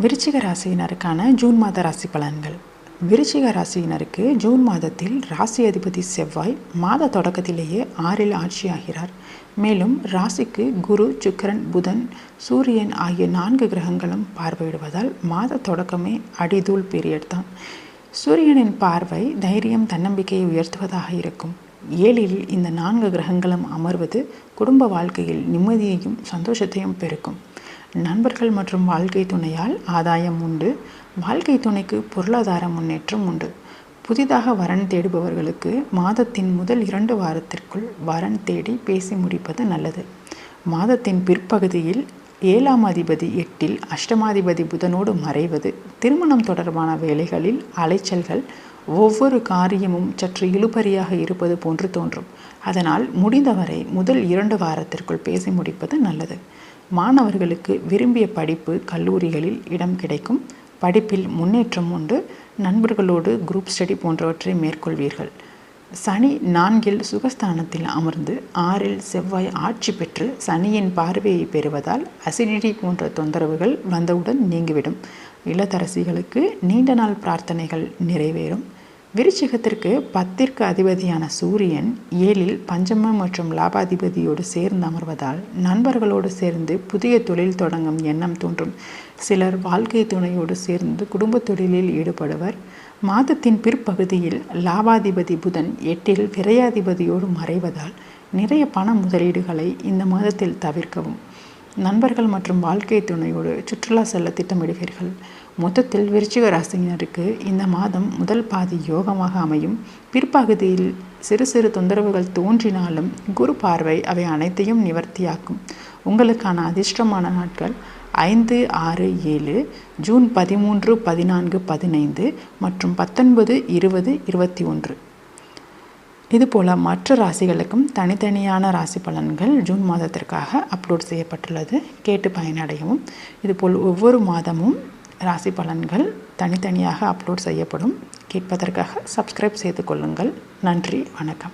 விருச்சிக ராசியினருக்கான ஜூன் மாத ராசி பலன்கள். விருச்சிக ராசியினருக்கு ஜூன் மாதத்தில் ராசி அதிபதி செவ்வாய் மாத தொடக்கத்திலேயே ஆறில் ஆட்சியாகிறார். மேலும் ராசிக்கு குரு சுக்கரன் புதன் சூரியன் ஆகிய நான்கு கிரகங்களும் பார்வையிடுவதால் மாத தொடக்கமே அடிதூள் பீரியட் தான். சூரியனின் பார்வை தைரியம் தன்னம்பிக்கையை உயர்த்துவதாக இருக்கும். ஏழில் இந்த நான்கு கிரகங்களும் அமர்வது குடும்ப வாழ்க்கையில் நிம்மதியையும் சந்தோஷத்தையும் பெருக்கும். நண்பர்கள் மற்றும் வாழ்க்கை துணையால் ஆதாயம் உண்டு. வாழ்க்கை துணைக்கு பொருளாதார முன்னேற்றம் உண்டு. புதிதாக வரன் தேடுபவர்களுக்கு மாதத்தின் முதல் இரண்டு வாரத்திற்குள் வரன் தேடி பேசி முடிப்பது நல்லது. மாதத்தின் பிற்பகுதியில் ஏழாம் அதிபதி எட்டில் அஷ்டமாதிபதி புதனோடு மறைவது திருமணம் தொடர்பான வேலைகளில் அலைச்சல்கள் ஒவ்வொரு காரியமும் சற்று இழுபறியாக இருப்பது போன்று தோன்றும். அதனால் முடிந்தவரை முதல் இரண்டு வாரத்திற்குள் பேசி முடிப்பது நல்லது. மாணவர்களுக்கு விரும்பிய படிப்பு கல்லூரிகளில் இடம் கிடைக்கும். படிப்பில் முன்னேற்றம் உண்டு. நண்பர்களோடு குரூப் ஸ்டடி போன்றவற்றை மேற்கொள்வீர்கள். சனி நான்கில் சுகஸ்தானத்தில் அமர்ந்து ஆறில் செவ்வாய் ஆட்சி பெற்று சனியின் பார்வையை பெறுவதால் அசிடிட்டி போன்ற தொந்தரவுகள் வந்தவுடன் நீங்கிவிடும். இளத்தரசிகளுக்கு நீண்ட நாள் பிரார்த்தனைகள் நிறைவேறும். விருச்சிகத்திற்கு பத்திற்கு அதிபதியான சூரியன் ஏழில் பஞ்சம மற்றும் லாபாதிபதியோடு சேர்ந்து அமர்வதால் நண்பர்களோடு சேர்ந்து புதிய தொழில் தொடங்கும் எண்ணம் தோன்றும். சிலர் வாழ்க்கை துணையோடு சேர்ந்து குடும்ப தொழிலில் ஈடுபடுவர். மாதத்தின் பிற்பகுதியில் லாபாதிபதி புதன் எட்டில் விரையாதிபதியோடு மறைவதால் நிறைய பண முதலீடுகளை இந்த மாதத்தில் தவிர்க்கவும். நண்பர்கள் மற்றும் வாழ்க்கை துணையோடு சுற்றுலா செல்ல திட்டமிடுவீர்கள். மொத்தத்தில் விருச்சிக ராசியினருக்கு இந்த மாதம் முதல் பாதி யோகமாக அமையும். பிற்பகுதியில் சிறு சிறு தொந்தரவுகள் தோன்றினாலும் குரு பார்வை அவை அனைத்தையும் நிவர்த்தியாக்கும். உங்களுக்கான அதிர்ஷ்டமான நாட்கள் ஐந்து ஆறு ஏழு ஜூன் பதிமூன்று பதினான்கு பதினைந்து மற்றும் பத்தொன்பது இருபது இருபத்தி ஒன்று. இதுபோல் மற்ற ராசிகளுக்கும் தனித்தனியான ராசி பலன்கள் ஜூன் மாதத்திற்காக அப்லோட் செய்யப்பட்டுள்ளது. கேட்டு பயனடையவும். இதுபோல் ஒவ்வொரு மாதமும் ராசி பலன்கள் தனித்தனியாக அப்லோட் செய்யப்படும். கேட்பதற்காக சப்ஸ்கிரைப் செய்து கொள்ளுங்கள். நன்றி வணக்கம்.